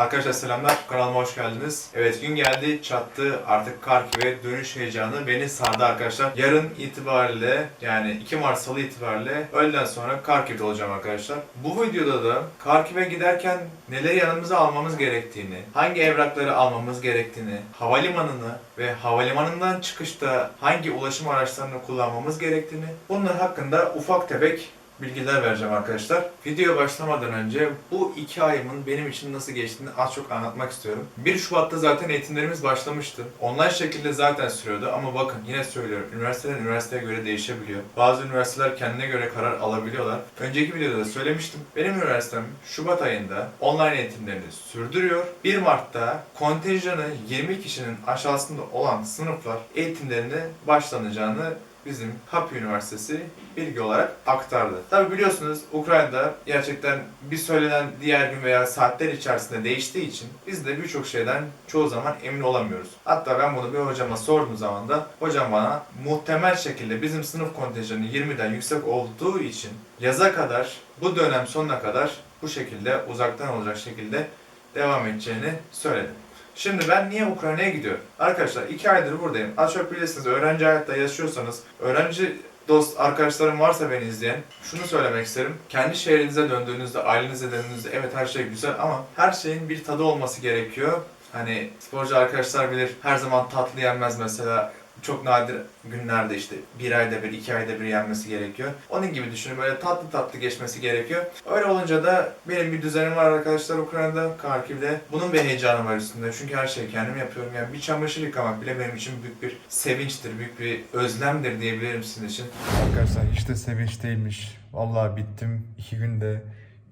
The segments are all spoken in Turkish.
Arkadaşlar selamlar, kanalıma hoş geldiniz. Evet gün geldi, çattı. Artık Karkiv'e dönüş heyecanı beni sardı arkadaşlar. Yarın itibariyle yani 2 Mart Salı itibariyle öğleden sonra Karkiv'de olacağım arkadaşlar. Bu videoda da Karkiv'e giderken neleri yanımıza almamız gerektiğini, hangi evrakları almamız gerektiğini, havalimanını ve havalimanından çıkışta hangi ulaşım araçlarını kullanmamız gerektiğini bunlar hakkında ufak tefek bilgiler vereceğim arkadaşlar. Video başlamadan önce bu iki ayımın benim için nasıl geçtiğini az çok anlatmak istiyorum. 1 Şubat'ta zaten eğitimlerimiz başlamıştı. Online şekilde zaten sürüyordu ama bakın yine söylüyorum. Üniversiteden üniversiteye göre değişebiliyor. Bazı üniversiteler kendine göre karar alabiliyorlar. Önceki videoda da söylemiştim. Benim üniversitem Şubat ayında online eğitimlerini sürdürüyor. 1 Mart'ta kontenjanı 20 kişinin aşağısında olan sınıflar eğitimlerine başlanacağını bizim Hap Üniversitesi bilgi olarak aktardı. Tabi biliyorsunuz Ukrayna'da gerçekten bir söylenen diğer gün veya saatler içerisinde değiştiği için biz de birçok şeyden çoğu zaman emin olamıyoruz. Hatta ben bunu bir hocama sorduğum zaman da hocam bana muhtemel şekilde bizim sınıf kontenjanı 20'den yüksek olduğu için yaza kadar bu dönem sonuna kadar bu şekilde uzaktan olacak şekilde devam edeceğini söyledi. Şimdi ben niye Ukrayna'ya gidiyorum? Arkadaşlar iki aydır buradayım. Az çok bilirsiniz öğrenci hayatta yaşıyorsanız, öğrenci dost arkadaşlarım varsa beni izleyen şunu söylemek isterim. Kendi şehrinize döndüğünüzde, ailenize döndüğünüzde evet her şey güzel ama her şeyin bir tadı olması gerekiyor. Hani sporcu arkadaşlar bilir her zaman tatlı yenmez mesela çok nadir günlerde işte bir ayda bir, iki ayda bir yenmesi gerekiyor. Onun gibi düşünün böyle tatlı tatlı geçmesi gerekiyor. Öyle olunca da benim bir düzenim var arkadaşlar Ukrayna'da, Karkiv'de. Bunun bir heyecanı var üstünde çünkü her şeyi kendim yapıyorum. Yani bir çamaşır yıkamak bile benim için büyük bir sevinçtir, büyük bir özlemdir diyebilirim sizin için. Arkadaşlar de sevinç değilmiş. Vallahi bittim. iki günde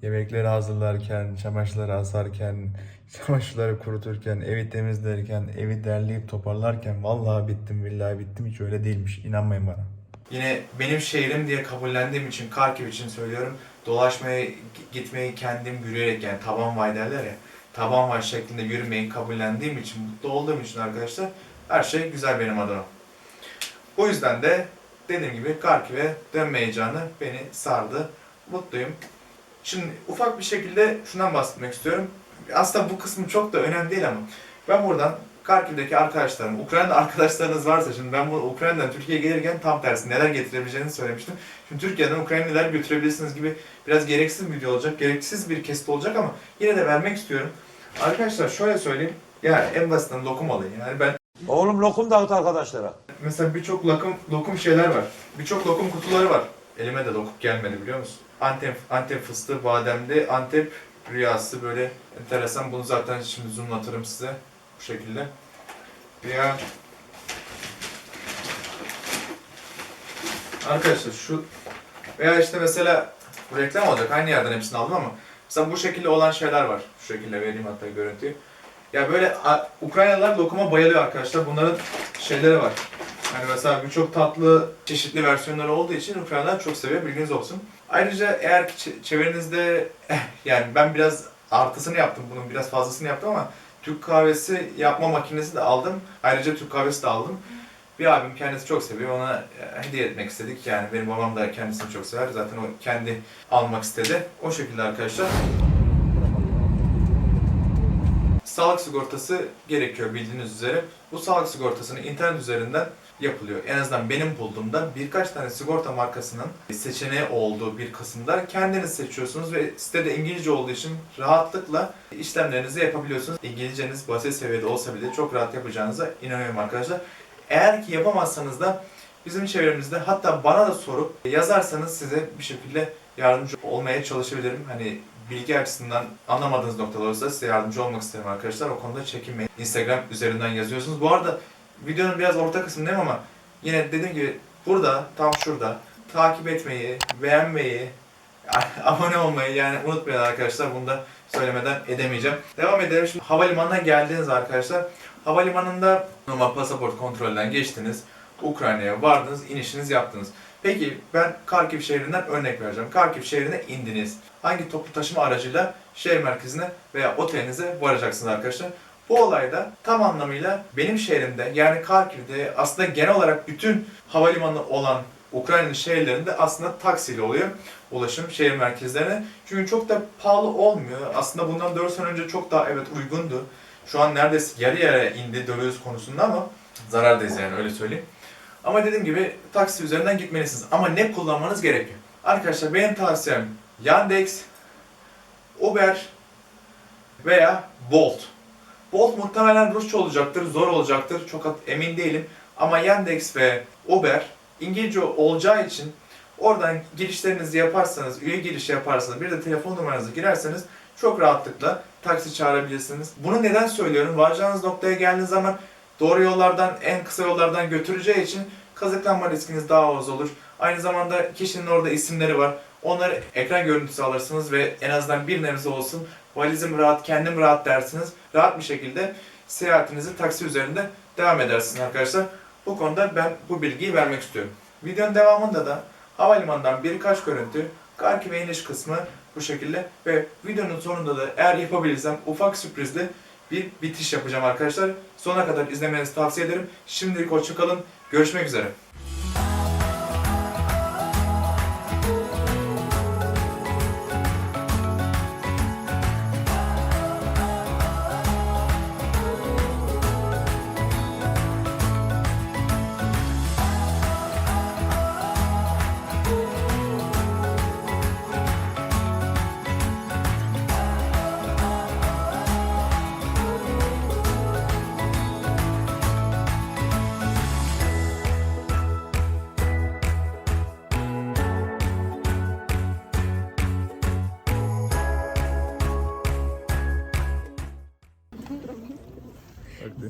yemekleri hazırlarken, çamaşırları asarken, çamaşırları kuruturken, evi temizlerken, evi derleyip toparlarken vallahi bittim billahi bittim hiç öyle değilmiş. İnanmayın bana. Yine benim şehrim diye kabullendiğim için Karkiv için söylüyorum. Dolaşmaya gitmeyi kendim yürüyerek yani taban vay derler ya. Taban vay şeklinde yürümeyi kabullendiğim için, mutlu olduğum için arkadaşlar her şey güzel benim adıma. O yüzden de dediğim gibi Karkiv'e dönme heyecanı beni sardı. Mutluyum. Şimdi ufak bir şekilde şundan bahsetmek istiyorum. Aslında bu kısmı çok da önemli değil ama ben buradan Karkiv'deki arkadaşlarım, Ukrayna'da arkadaşlarınız varsa şimdi ben bu Ukrayna'dan Türkiye'ye gelirken tam tersi neler getirebileceğini söylemiştim. Şimdi Türkiye'den Ukrayna'ya neler götürebilirsiniz gibi biraz gereksiz bir video olacak, gereksiz bir kesit olacak ama yine de vermek istiyorum. Arkadaşlar şöyle söyleyeyim. Ya en basitinden lokum alayım. Yani ben Oğlum lokum dağıt arkadaşlara. Mesela birçok lokum, lokum şeyler var. Birçok lokum kutuları var. Elime de lokum gelmedi biliyor musun? Antep, Antep fıstığı, bademli, Antep rüyası böyle enteresan. Bunu zaten şimdi zoomlatırım size bu şekilde. Rüya. Arkadaşlar şu veya işte mesela bu reklam olacak. Aynı yerden hepsini aldım ama mesela bu şekilde olan şeyler var. Şu şekilde vereyim hatta görüntüyü. Ya böyle Ukraynalılar lokuma bayılıyor arkadaşlar. Bunların şeyleri var. Hani mesela birçok tatlı çeşitli versiyonları olduğu için Ukraynalılar çok seviyor. Bilginiz olsun. Ayrıca eğer ç- çevrenizde eh, yani ben biraz artısını yaptım bunun biraz fazlasını yaptım ama Türk kahvesi yapma makinesi de aldım. Ayrıca Türk kahvesi de aldım. Bir abim kendisi çok seviyor. Ona eh, hediye etmek istedik. Yani benim babam da kendisini çok sever. Zaten o kendi almak istedi. O şekilde arkadaşlar. Sağlık sigortası gerekiyor bildiğiniz üzere. Bu sağlık sigortasını internet üzerinden yapılıyor. En azından benim bulduğumda birkaç tane sigorta markasının seçeneği olduğu bir kısımda kendiniz seçiyorsunuz ve sitede İngilizce olduğu için rahatlıkla işlemlerinizi yapabiliyorsunuz. İngilizceniz basit seviyede olsa bile çok rahat yapacağınıza inanıyorum arkadaşlar. Eğer ki yapamazsanız da bizim çevremizde hatta bana da sorup yazarsanız size bir şekilde yardımcı olmaya çalışabilirim. Hani bilgi açısından anlamadığınız noktalar olursa size yardımcı olmak isterim arkadaşlar. O konuda çekinmeyin. Instagram üzerinden yazıyorsunuz. Bu arada videonun biraz orta kısmındayım ama yine dediğim gibi burada, tam şurada takip etmeyi, beğenmeyi, abone olmayı yani unutmayın arkadaşlar. Bunu da söylemeden edemeyeceğim. Devam edelim. Şimdi havalimanına geldiniz arkadaşlar. Havalimanında normal pasaport kontrolden geçtiniz. Ukrayna'ya vardınız, inişinizi yaptınız. Peki ben Karkiv şehrinden örnek vereceğim. Karkiv şehrine indiniz. Hangi toplu taşıma aracıyla şehir merkezine veya otelinize varacaksınız arkadaşlar. Bu olayda tam anlamıyla benim şehrimde yani Karkiv'de aslında genel olarak bütün havalimanı olan Ukrayna'nın şehirlerinde aslında taksiyle oluyor ulaşım şehir merkezlerine. Çünkü çok da pahalı olmuyor. Aslında bundan 4 sene önce çok daha evet uygundu. Şu an neredeyse yarı yarıya indi döviz konusunda ama zarardayız yani öyle söyleyeyim. Ama dediğim gibi taksi üzerinden gitmelisiniz. Ama ne kullanmanız gerekiyor? Arkadaşlar benim tavsiyem Yandex, Uber veya Bolt. Bolt muhtemelen Rusça olacaktır, zor olacaktır. Çok emin değilim. Ama Yandex ve Uber İngilizce olacağı için oradan girişlerinizi yaparsanız, üye girişi yaparsanız, bir de telefon numaranızı girerseniz çok rahatlıkla taksi çağırabilirsiniz. Bunu neden söylüyorum? Varacağınız noktaya geldiğiniz zaman doğru yollardan, en kısa yollardan götüreceği için kazıklanma riskiniz daha az olur. Aynı zamanda kişinin orada isimleri var. Onları ekran görüntüsü alırsınız ve en azından bir nebze olsun valizim rahat, kendim rahat dersiniz. Rahat bir şekilde seyahatinizi taksi üzerinde devam edersiniz arkadaşlar. Bu konuda ben bu bilgiyi vermek istiyorum. Videonun devamında da havalimanından birkaç görüntü, Karki ve iniş kısmı bu şekilde ve videonun sonunda da eğer yapabilirsem ufak sürprizli bir bitiş yapacağım arkadaşlar. Sona kadar izlemenizi tavsiye ederim. Şimdilik hoşçakalın. Görüşmek üzere.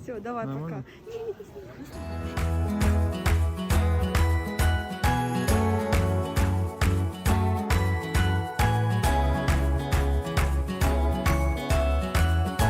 Все, давай, пока.